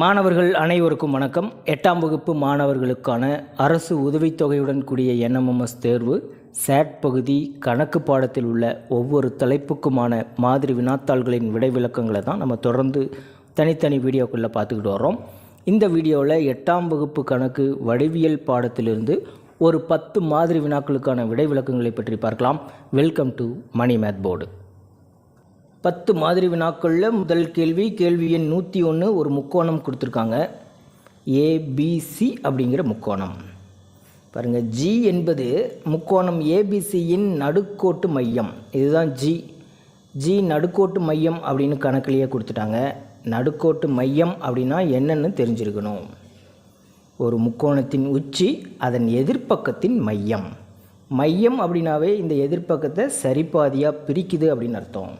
மாணவர்கள் அனைவருக்கும் வணக்கம். எட்டாம் வகுப்பு மாணவர்களுக்கான அரசு உதவித்தொகையுடன் கூடிய என்எம்எம்எஸ் தேர்வு சேட் பகுதி கணக்கு பாடத்தில் உள்ள ஒவ்வொரு தலைப்புக்குமான மாதிரி வினாத்தாள்களின் விடை விளக்கங்களை தான் நம்ம தொடர்ந்து தனித்தனி வீடியோக்குள்ளே பார்த்துக்கிட்டு வரோம் இந்த வீடியோவில் எட்டாம் வகுப்பு கணக்கு வடிவியல் பாடத்திலிருந்து ஒரு பத்து மாதிரி வினாக்களுக்கான விடை விளக்கங்களை பற்றி பார்க்கலாம். Welcome to Mani math board பத்து மாதிரி வினாக்களில் முதல் கேள்வி கேள்வி எண் நூற்றி ஒன்று ஒரு முக்கோணம் கொடுத்துருக்காங்க. ஏபிசி அப்படிங்கிற முக்கோணம். பாருங்கள் ஜி என்பது முக்கோணம் ஏபிசியின் நடுக்கோட்டு மையம். இதுதான் ஜி ஜி நடுக்கோட்டு மையம் அப்படின்னு கணக்கிலேயே கொடுத்துட்டாங்க. நடுக்கோட்டு மையம் அப்படின்னா என்னென்னு தெரிஞ்சிருக்கணும். ஒரு முக்கோணத்தின் உச்சி அதன் எதிர்ப்பக்கத்தின் மையம். மையம் அப்படின்னாவே இந்த எதிர்ப்பக்கத்தை சரிபாதியாக பிரிக்குது அப்படின்னு அர்த்தம்.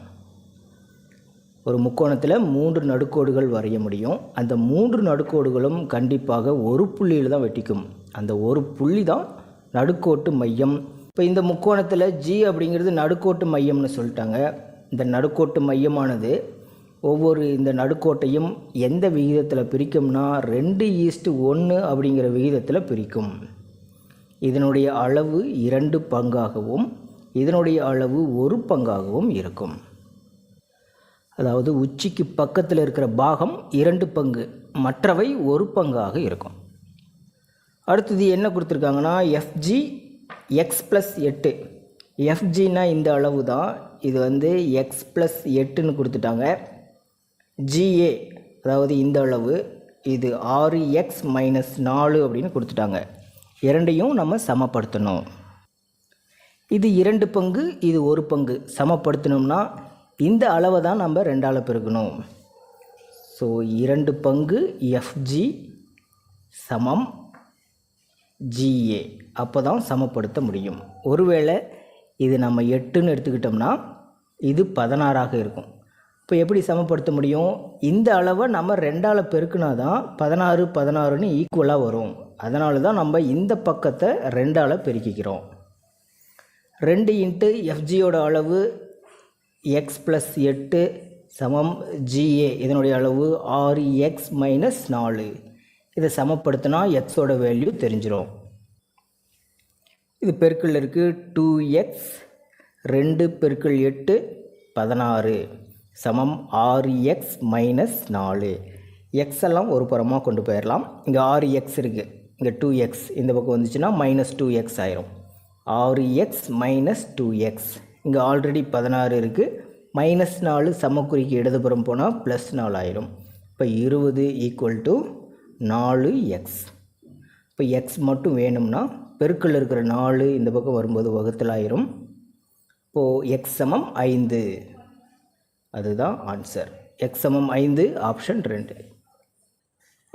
ஒரு முக்கோணத்தில் மூன்று நடுக்கோடுகள் வரைய முடியும். அந்த மூன்று நடுக்கோடுகளும் கண்டிப்பாக ஒரு புள்ளியில் தான் வெட்டிக்கும். அந்த ஒரு புள்ளி தான் நடுக்கோட்டு மையம். இப்போ இந்த முக்கோணத்தில் ஜி அப்படிங்கிறது நடுக்கோட்டு மையம்னு சொல்லிட்டாங்க. இந்த நடுக்கோட்டு மையமானது ஒவ்வொரு இந்த நடுக்கோட்டையும் எந்த விகிதத்தில் பிரிக்கும்னா ரெண்டு ஈஸ்ட் ஒன்று அப்படிங்கிற விகிதத்தில் பிரிக்கும். இதனுடைய அளவு இரண்டு பங்காகவும் இதனுடைய அளவு ஒரு பங்காகவும் இருக்கும். அதாவது உச்சிக்கு பக்கத்தில் இருக்கிற பாகம் இரண்டு பங்கு மற்றவை ஒரு பங்காக இருக்கும். அடுத்தது என்ன கொடுத்துருக்காங்கன்னா எஃப்ஜி எக்ஸ் ப்ளஸ் எட்டு. எஃப்ஜினா இந்த அளவு தான் இது வந்து எக்ஸ் ப்ளஸ் எட்டுன்னு கொடுத்துட்டாங்க. ஜிஏ அதாவது இந்த அளவு. இது ஆறு எக்ஸ் மைனஸ் நாலு அப்படின்னு கொடுத்துட்டாங்க. இரண்டையும் நம்ம சமப்படுத்தணும். இது இரண்டு பங்கு இது ஒரு பங்கு. சமப்படுத்தணும்னா இந்த அளவை தான் நம்ம ரெண்டால் பெருக்கணும். ஸோ இரண்டு பங்கு எஃப்ஜி சமம் ஜிஏ அப்போ தான் சமப்படுத்த முடியும். ஒருவேளை இது நம்ம எட்டுன்னு எடுத்துக்கிட்டோம்னா இது பதினாறாக இருக்கும். இப்போ எப்படி சமப்படுத்த முடியும்? இந்த அளவை நம்ம ரெண்டால் பெருக்குனா தான் பதினாறு பதினாறுன்னு ஈக்குவலாக வரும். அதனால தான் நம்ம இந்த பக்கத்தை ரெண்டால் பெருக்கிக்கிறோம். ரெண்டு இன்ட்டு எஃப்ஜியோட அளவு எக்ஸ் ப்ளஸ் எட்டு சமம் ஜிஏ இதனுடைய அளவு ஆறு எக்ஸ் மைனஸ் நாலு. இதை சமப்படுத்தினா எக்ஸோட வேல்யூ தெரிஞ்சிடும் இது பெருக்கள் இருக்குது டூ எக்ஸ் ரெண்டு பெருக்கள் எட்டு பதினாறு. சமம் ஆறு எக்ஸ் மைனஸ் நாலு. எக்ஸ் எல்லாம் ஒரு புறமாக கொண்டு போயிடலாம் இங்கே ஆறு எக்ஸ் இருக்குது இங்கே டூ எக்ஸ் இந்த பக்கம் வந்துச்சுன்னா மைனஸ் டூ எக்ஸ் ஆயிரும். ஆறு எக்ஸ் மைனஸ் டூ எக்ஸ் இங்கே ஆல்ரெடி பதினாறு இருக்குது மைனஸ் நாலு சமக்குறிக்கு இடதுபுறம் போனால் ப்ளஸ் நாலு ஆயிரும். இப்போ இருபது ஈக்குவல் டு நாலு எக்ஸ் இப்போ எக்ஸ் மட்டும் வேணும்னா பெருக்கில் இருக்கிற நாலு இந்த பக்கம் வரும்போது வகுத்தல் ஆயிரும். இப்போது எக்ஸ் சமம் ஐந்து. அதுதான் ஆன்சர் எக்ஸ் சமம் ஐந்து ஆப்ஷன் ரெண்டு.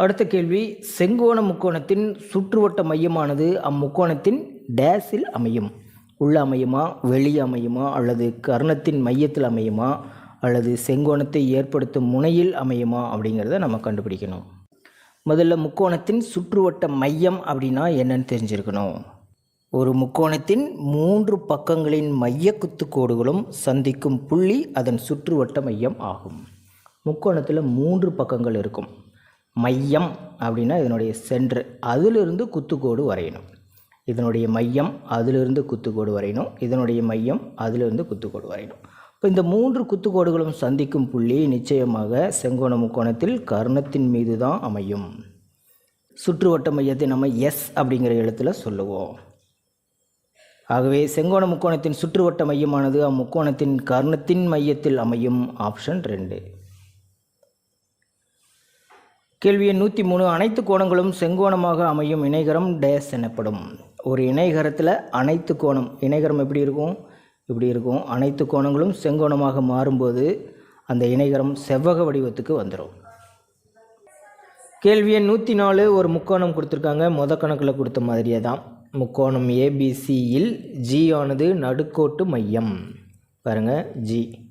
அடுத்த கேள்வி செங்கோண முக்கோணத்தின் சுற்றுவட்ட மையமானது அம்முக்கோணத்தின் டேஸில் அமையும். உள்ள அமையுமா வெளியே அமையுமா அல்லது கர்ணத்தின் மையத்தில் அமையுமா அல்லது செங்கோணத்தை ஏற்படுத்தும் முனையில் அமையுமா அப்படிங்கிறத நம்ம கண்டுபிடிக்கணும். முதல்ல முக்கோணத்தின் சுற்றுவட்ட மையம் அப்படின்னா என்னன்னு தெரிஞ்சிருக்கணும். ஒரு முக்கோணத்தின் மூன்று பக்கங்களின் மைய குத்துக்கோடுகளும் சந்திக்கும் புள்ளி அதன் சுற்றுவட்ட மையம் ஆகும். முக்கோணத்தில் மூன்று பக்கங்கள் இருக்கும். மையம் அப்படின்னா இதனுடைய சென்ட்ரு அதிலிருந்து குத்துக்கோடு வரையணும். இதனுடைய மையம் அதிலிருந்து குத்துக்கோடு வரையணும். இதனுடைய மையம் அதிலிருந்து குத்துக்கோடு வரையணும். இப்போ இந்த மூன்று குத்துக்கோடுகளும் சந்திக்கும் புள்ளி நிச்சயமாக செங்கோண முக்கோணத்தில் கர்ணத்தின் மீது தான் அமையும். சுற்றுவட்ட மையத்தை நம்ம எஸ் அப்படிங்கிற எழுத்தில் சொல்லுவோம். ஆகவே செங்கோண முக்கோணத்தின் சுற்றுவட்ட மையமானது அம்முக்கோணத்தின் கர்ணத்தின் மையத்தில் அமையும் ஆப்ஷன் ரெண்டு. கேள்வி எண் நூற்றி மூணு. அனைத்து கோணங்களும் செங்கோணமாக அமையும் இணைகரம் டேஸ் எனப்படும். ஒரு இணைகரத்தில் அனைத்து கோணம் இணைகரம் எப்படி இருக்கும்? இப்படி இருக்கும். அனைத்து கோணங்களும் செங்கோணமாக மாறும்போது அந்த இணைகரம் செவ்வக வடிவத்துக்கு வந்துடும் கேள்வி எண் நூற்றி நாலு ஒரு முக்கோணம் கொடுத்துருக்காங்க. மொத கணக்கில் கொடுத்த மாதிரியே தான் முக்கோணம் ஏபிசியில் ஜி ஆனது நடுக்கோட்டு மையம். பாருங்கள் ஜி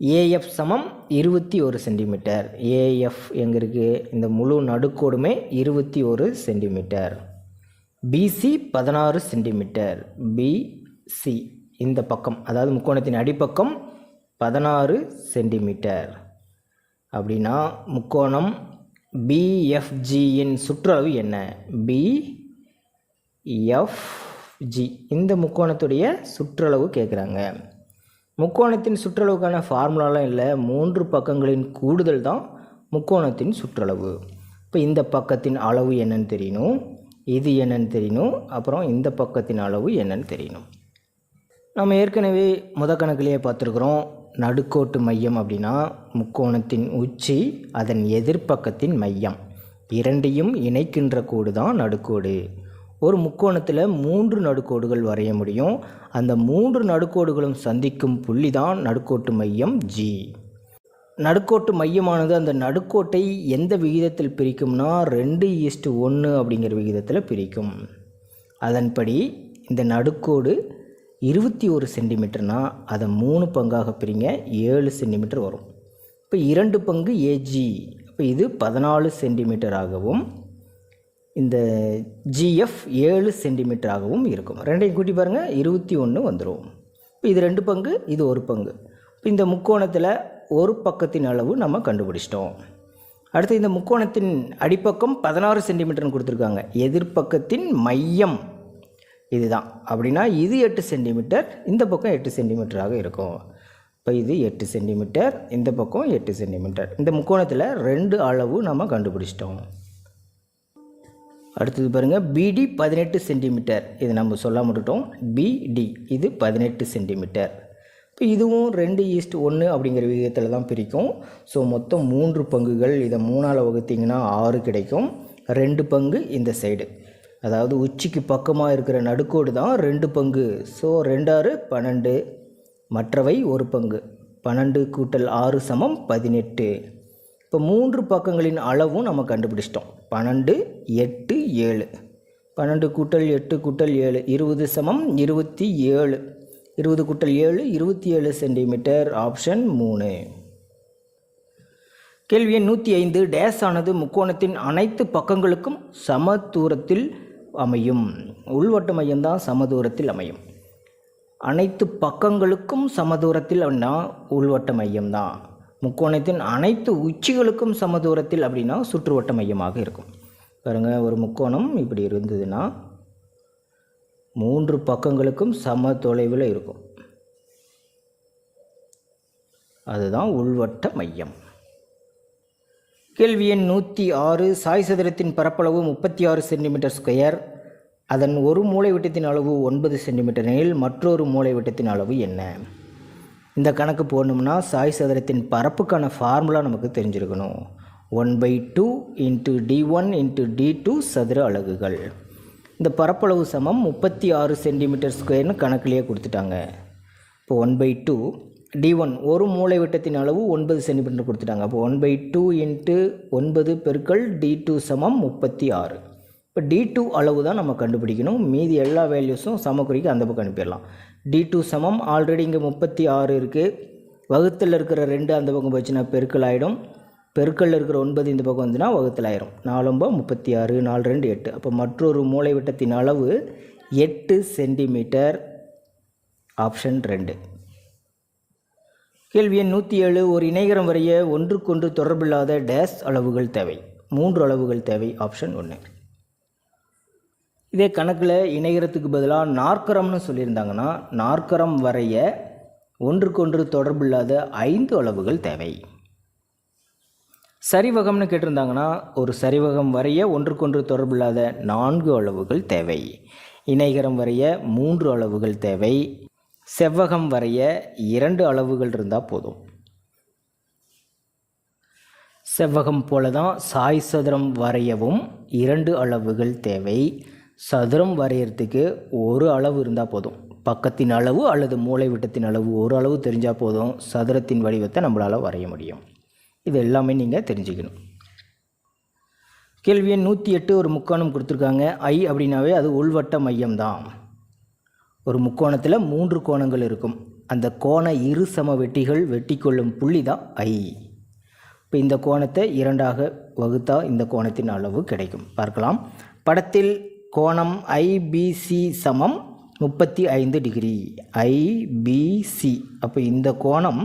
ஏஎஃப் சமம் இருபத்தி ஒரு சென்டிமீட்டர். ஏஎஃப் எங்கே இருக்குது இந்த முழு நடுக்கோடுமே இருபத்தி ஒரு சென்டிமீட்டர். பிசி பதினாறு சென்டிமீட்டர் பிசி இந்த பக்கம் அதாவது முக்கோணத்தின் அடிப்பக்கம் பதினாறு சென்டிமீட்டர் அப்படின்னா முக்கோணம் பிஎஃப்ஜியின் சுற்றளவு என்ன? பிஎஃப்ஜி இந்த முக்கோணத்துடைய சுற்றளவு கேட்குறாங்க முக்கோணத்தின் சுற்றளவுக்கான ஃபார்முலாலாம் இல்லை மூன்று பக்கங்களின் கூடுதல் தான் முக்கோணத்தின் சுற்றளவு. இப்போ இந்த பக்கத்தின் அளவு என்னன்னு தெரியணும். இது என்னன்னு தெரியணும் அப்புறம் இந்த பக்கத்தின் அளவு என்னன்னு தெரியணும் நம்ம ஏற்கனவே முத கணக்கிலேயே பார்த்துருக்குறோம் நடுக்கோட்டு மையம் அப்படின்னா முக்கோணத்தின் உச்சி அதன் எதிர்ப்பக்கத்தின் மையம். இரண்டையும் இணைக்கின்ற கோடு தான் நடுக்கோடு. ஒரு முக்கோணத்தில் மூன்று நடுக்கோடுகள் வரைய முடியும். அந்த மூன்று நடுக்கோடுகளும் சந்திக்கும் புள்ளி தான் நடுக்கோட்டு மையம் ஜி நடுக்கோட்டு மையமானது அந்த நடுக்கோட்டை எந்த விகிதத்தில் பிரிக்கும்னா ரெண்டு ஈஸ்ட்டு ஒன்று அப்படிங்கிற விகிதத்தில் பிரிக்கும். அதன்படி இந்த நடுக்கோடு இருபத்தி ஒரு சென்டிமீட்டர்னால் அதை மூணு பங்காக பிரிங்க ஏழு சென்டிமீட்டர் வரும். இப்போ இரண்டு பங்கு ஏஜி இப்போ இது பதினாலு சென்டிமீட்டராகவும் இந்த ஜிஎஃப் ஏழு சென்டிமீட்டராகவும் இருக்கும். ரெண்டையும் கூட்டி பாருங்கள் இருபத்தி ஒன்று வந்துடும் இப்போ இது ரெண்டு பங்கு இது ஒரு பங்கு. இப்போ இந்த முக்கோணத்தில் ஒரு பக்கத்தின் அளவு நம்ம கண்டுபிடிச்சிட்டோம். அடுத்து இந்த முக்கோணத்தின் அடிப்பக்கம் பதினாறு சென்டிமீட்டர்னு கொடுத்துருக்காங்க. எதிர்ப்பக்கத்தின் மையம் இதுதான். அப்படின்னா இது எட்டு சென்டிமீட்டர் இந்த பக்கம் எட்டு சென்டிமீட்டராக இருக்கும். இப்போ இது எட்டு சென்டிமீட்டர் இந்த பக்கம் எட்டு சென்டிமீட்டர். இந்த முக்கோணத்தில் ரெண்டு அளவு நம்ம கண்டுபிடிச்சிட்டோம். அடுத்தது பாருங்கள் பிடி பதினெட்டு சென்டிமீட்டர். இது நம்ம சொல்ல மட்டுட்டோம் பிடி இது பதினெட்டு சென்டிமீட்டர். இதுவும் ரெண்டு ஈஸ்ட் ஒன்று அப்படிங்கிற விகிதத்தில் தான் பிரிக்கும். ஸோ மொத்தம் மூன்று பங்குகள் இதை மூணால் வகுத்தீங்கன்னா ஆறு கிடைக்கும். ரெண்டு பங்கு இந்த சைடு அதாவது உச்சிக்கு பக்கமாக இருக்கிற நடுக்கோடு தான் ரெண்டு பங்கு. ஸோ ரெண்டாறு பன்னெண்டு. மற்றவை ஒரு பங்கு. பன்னெண்டு கூட்டல் ஆறு சமம் பதினெட்டு. இப்போ மூன்று பக்கங்களின் அளவும் நம்ம கண்டுபிடிச்சிட்டோம். பன்னெண்டு எட்டு ஏழு. பன்னெண்டு கூட்டல் எட்டு கூட்டல் ஏழு இருபது சமம் இருபத்தி ஏழு. இருபது குட்டல் ஏழு இருபத்தி ஏழு சென்டிமீட்டர். ஆப்ஷன் மூணு. கேள்வி எண் நூற்றி ஐந்து டேஸ் ஆனது முக்கோணத்தின் அனைத்து பக்கங்களுக்கும் சம தூரத்தில் அமையும். உள்வட்ட மையம்தான் சமதூரத்தில் அமையும். அனைத்து பக்கங்களுக்கும் சமதூரத்தில் அப்படின்னா உள்வட்ட மையம்தான். முக்கோணத்தின் அனைத்து உச்சிகளுக்கும் சமதூரத்தில் அப்படின்னா சுற்றுவட்ட மையமாக இருக்கும். பாருங்கள் ஒரு முக்கோணம் இப்படி இருந்ததுன்னா மூன்று பக்கங்களுக்கும் சம தொலைவில் இருக்கும். அதுதான் உள்வட்ட மையம். கேள்வி எண் நூற்றி ஆறு சாய் சதுரத்தின் பரப்பளவு முப்பத்தி ஆறு சென்டிமீட்டர் ஸ்கொயர் அதன் ஒரு மூளைவிட்டத்தின் அளவு ஒன்பது சென்டிமீட்டர் எனில் மற்றொரு மூளைவிட்டத்தின் அளவு என்ன? இந்த கணக்கு போடணும்னா சாய் சதுரத்தின் பரப்புக்கான ஃபார்முலா நமக்கு தெரிஞ்சிருக்கணும். One by two into d one into d two சதுர அலகுகள். இந்த பரப்பளவு சமம் முப்பத்தி ஆறு சென்டிமீட்டர் ஸ்கொயர்னு கணக்கிலேயே கொடுத்துட்டாங்க. இப்போ one by two d one ஒரு மூளை விட்டத்தின் அளவு ஒன்பது சென்டிமீட்டர் கொடுத்துட்டாங்க. அப்போ ஒன் பை டூ இன்ட்டு ஒன்பது பெருக்கள் டி டூ சமம் முப்பத்தி ஆறு. இப்போ டி டூ அளவு தான் நம்ம கண்டுபிடிக்கணும். மீதி எல்லா வேல்யூஸும் சமக்குறிக்கு அந்த பக்கம் அனுப்பிடலாம். டி டூ சமம் ஆல்ரெடி இங்கே முப்பத்தி ஆறு இருக்குது வகுத்தில் இருக்கிற ரெண்டு அந்த பக்கம் போச்சுன்னா பெருக்கல் ஆகிடும் பெருக்கல்ல இருக்கிற ஒன்பது இந்த பக்கம் வந்துன்னா வகுத்தில் ஆயிரும். நாலொம்ப முப்பத்தி ஆறு நாலு ரெண்டு எட்டு. அப்போ மற்றொரு மூளை விட்டத்தின் அளவு எட்டு சென்டிமீட்டர் ஆப்ஷன் ரெண்டு. கேள்வி எண் நூற்றி ஏழு ஒரு இணைகரம் வரைய ஒன்றுக்கொன்று தொடர்பில்லாத டேஸ் அளவுகள் தேவை. மூன்று அளவுகள் தேவை ஆப்ஷன் ஒன்று இதே கணக்கில் இணைகரத்துக்கு பதிலாக நாற்கரம்னு சொல்லியிருந்தாங்கன்னா நாற்கரம் வரைய ஒன்றுக்கொன்று தொடர்பில்லாத ஐந்து அளவுகள் தேவை. சரிவகம்னு கேட்டிருந்தாங்கன்னா ஒரு சரிவகம் வரைய ஒன்றுக்கொன்று தொடர்பில்லாத நான்கு அளவுகள் தேவை. இணைகரம் வரைய மூன்று அளவுகள் தேவை. செவ்வகம் வரைய இரண்டு அளவுகள் இருந்தால் போதும். செவ்வகம் போல தான் சாய் சதுரம் வரையவும் இரண்டு அளவுகள் தேவை. சதுரம் வரையறதுக்கு ஒரு அளவு இருந்தால் போதும். பக்கத்தின் அளவு அல்லது மூளை விட்டத்தின் அளவு ஒரு அளவு தெரிஞ்சால் போதும். சதுரத்தின் வடிவத்தை நம்மளால் வரைய முடியும். இது எல்லாமே நீங்கள் தெரிஞ்சுக்கணும். கேள்வி எண் நூற்றி எட்டு ஒரு முக்கோணம் கொடுத்துருக்காங்க. ஐ அப்படின்னாவே அது உள்வட்ட மையம்தான். ஒரு முக்கோணத்தில் மூன்று கோணங்கள் இருக்கும். அந்த கோண இரு சம வெட்டிகள் வெட்டி கொள்ளும் புள்ளி தான் ஐ. இப்போ இந்த கோணத்தை இரண்டாக வகுத்தால் இந்த கோணத்தின் அளவு கிடைக்கும். பார்க்கலாம். படத்தில் கோணம் ஐபிசி சமம் முப்பத்தி ஐந்து டிகிரி. ஐபிசி அப்போ இந்த கோணம்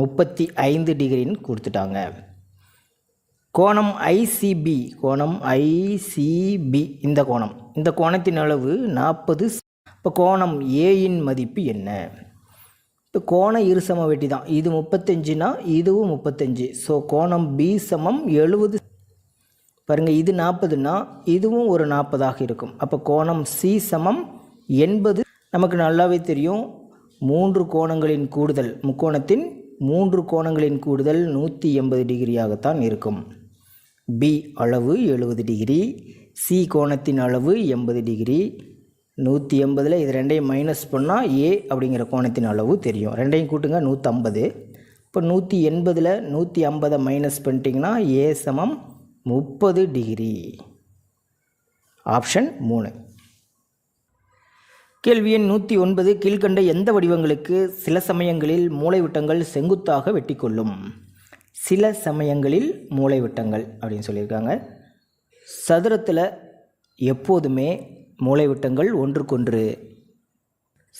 முப்பத்தி ஐந்து டிகிரின்னு கொடுத்துட்டாங்க. கோணம் ஐசிபி கோணம் ஐசிபி இந்த கோணம். இந்த கோணத்தின் அளவு நாற்பது இப்போ கோணம் ஏயின் மதிப்பு என்ன? இப்போ கோண இருசம வெட்டி தான். இது முப்பத்தஞ்சுனா இதுவும் முப்பத்தஞ்சு. ஸோ கோணம் பி சமம் எழுபது பாருங்கள் இது நாற்பதுனா இதுவும் ஒரு நாற்பதாக இருக்கும். அப்போ கோணம் சி சமம் எண்பது. நமக்கு நல்லாவே தெரியும். மூன்று கோணங்களின் கூடுதல் முக்கோணத்தின் மூன்று கோணங்களின் கூடுதல் நூற்றி எண்பது டிகிரியாகத்தான் இருக்கும். பி அளவு எழுபது டிகிரி சி கோணத்தின் அளவு எண்பது டிகிரி. நூற்றி எண்பதில் இது ரெண்டையும் மைனஸ் பண்ணால் ஏ அப்படிங்கிற கோணத்தின் அளவு தெரியும். ரெண்டையும் கூட்டுங்க நூற்றம்பது இப்போ நூற்றி எண்பதில் நூற்றி ஐம்பதை மைனஸ் பண்ணிட்டீங்கன்னா ஏ சமம் முப்பது டிகிரி. ஆப்ஷன் மூணு. கேள்வி எண் நூற்றி ஒன்பது கீழ்கண்ட எந்த வடிவங்களுக்கு சில சமயங்களில் மூளைவிட்டங்கள் செங்குத்தாக வெட்டிக்கொள்ளும்? சில சமயங்களில் மூளைவிட்டங்கள் அப்படின்னு சொல்லியிருக்காங்க. சதுரத்தில் எப்போதுமே மூளைவிட்டங்கள் ஒன்றுக்கொன்று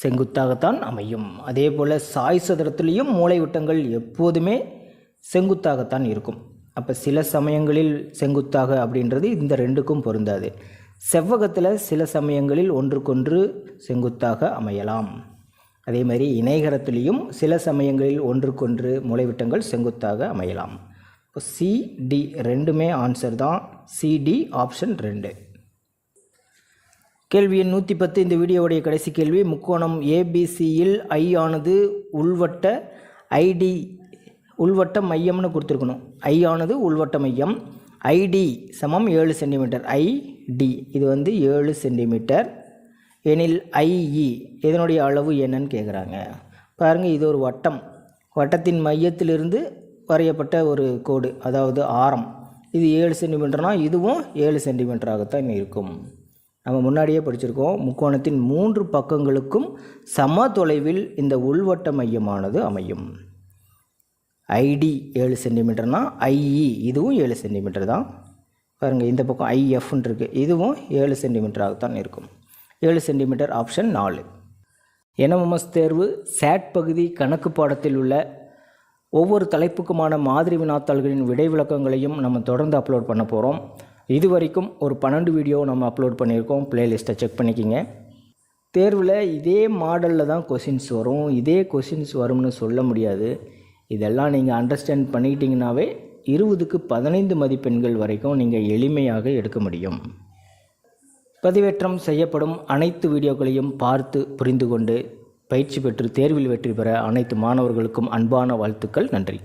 செங்குத்தாகத்தான் அமையும். அதே போல் சாய் சதுரத்துலேயும் மூளைவிட்டங்கள் எப்போதுமே செங்குத்தாகத்தான் இருக்கும். அப்போ சில சமயங்களில் செங்குத்தாக அப்படின்றது இந்த ரெண்டுக்கும் பொருந்தாது. செவ்வகத்தில் சில சமயங்களில் ஒன்றுக்கொன்று செங்குத்தாக அமையலாம். அதே மாதிரி இணைகரத்துலேயும் சில சமயங்களில் ஒன்றுக்கொன்று மூளைவிட்டங்கள் செங்குத்தாக அமையலாம். இப்போ சிடி ரெண்டுமே ஆன்சர் தான். சிடி ஆப்ஷன் ரெண்டு. கேள்வி எண் நூற்றி பத்து இந்த வீடியோவுடைய கடைசி கேள்வி முக்கோணம் ஏபிசியில் ஐ ஆனது உள்வட்ட ஐடி உள்வட்ட மையம்னு கொடுத்துருக்கணும். ஐ ஆனது உள்வட்ட மையம். ஐடி சமம் ஏழு சென்டிமீட்டர் ஐடி இது வந்து ஏழு சென்டிமீட்டர் எனில் ஐஇ இதனுடைய அளவு என்னன்னு கேட்குறாங்க பாருங்கள் இது ஒரு வட்டம். வட்டத்தின் மையத்திலிருந்து வரையப்பட்ட ஒரு கோடு அதாவது ஆரம். இது ஏழு சென்டிமீட்டர்னால் இதுவும் ஏழு சென்டிமீட்டராகத்தான் இருக்கும். நம்ம முன்னாடியே படிச்சிருக்கோம். முக்கோணத்தின் மூன்று பக்கங்களுக்கும் சம தொலைவில் இந்த உள்வட்ட மையமானது அமையும். ஐடி ஏழு சென்டிமீட்டர்னால் ஐஇ இதுவும் ஏழு சென்டிமீட்டர் தான். பாருங்கள் இந்த பக்கம் ஐஎஃப்னு இருக்குது இதுவும் ஏழு சென்டிமீட்டராகத்தான் இருக்கும். ஏழு சென்டிமீட்டர் ஆப்ஷன் நாலு. என்எம்எஸ் தேர்வு சேட் பகுதி கணக்கு பாடத்தில் உள்ள ஒவ்வொரு தலைப்புக்குமான மாதிரி வினாத்தாள்களின் விடை விளக்கங்களையும் நம்ம தொடர்ந்து அப்லோட் பண்ண போகிறோம் இது வரைக்கும் ஒரு பன்னெண்டு வீடியோ நம்ம அப்லோட் பண்ணியிருக்கோம். ப்ளேலிஸ்ட்டை செக் பண்ணிக்கிங்க. தேர்வில் இதே மாடலில் தான் கொஷின்ஸ் வரும். இதே கொஷின்ஸ் வரும்னு சொல்ல முடியாது. இதெல்லாம் நீங்கள் அண்டர்ஸ்டாண்ட் பண்ணிக்கிட்டிங்கனாவே இருபதுக்கு பதினைந்து மதிப்பெண்கள் வரைக்கும் நீங்கள் எளிமையாக எடுக்க முடியும். பதிவேற்றம் செய்யப்படும் அனைத்து வீடியோக்களையும் பார்த்து புரிந்து கொண்டு பயிற்சி பெற்று தேர்வில் வெற்றி பெற அனைத்து மாணவர்களுக்கும் அன்பான வாழ்த்துக்கள் நன்றி.